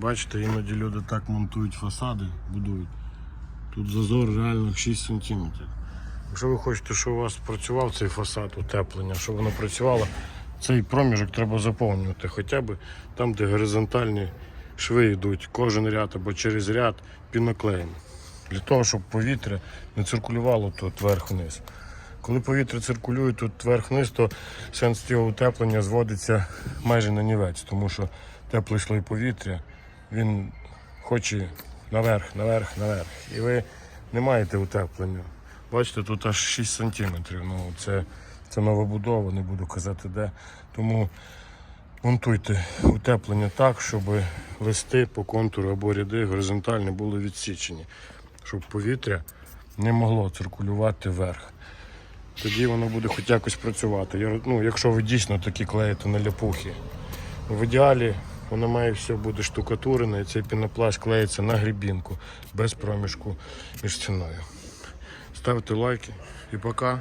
Бачите, іноді люди так монтують фасади, будують. Тут зазор реально 6 см. Якщо ви хочете, щоб у вас працював цей фасад утеплення, щоб воно працювало, цей проміжок треба заповнювати хоча б там, де горизонтальні шви йдуть, кожен ряд або через ряд піноклеєм. Для того, щоб повітря не циркулювало тут вверх-вниз. Коли повітря циркулює тут вверх-вниз, то сенс цього утеплення зводиться майже на нівець, тому що теплий слой повітря він хоче наверх, наверх, наверх. І ви не маєте утеплення. Бачите, тут аж 6 сантиметрів. Ну, це, це нова будова, не буду казати де. Тому монтуйте утеплення так, щоб листи по контуру або ряди горизонтально були відсічені, щоб повітря не могло циркулювати вверх. Тоді воно буде хоч якось працювати. Я- Ну, якщо ви дійсно такі клеїте на ляпухи. В ідеалі воно має все бути штукатурене, і цей пінопласт клеїться на грібінку без проміжку між стіною. Ставте лайки і пока.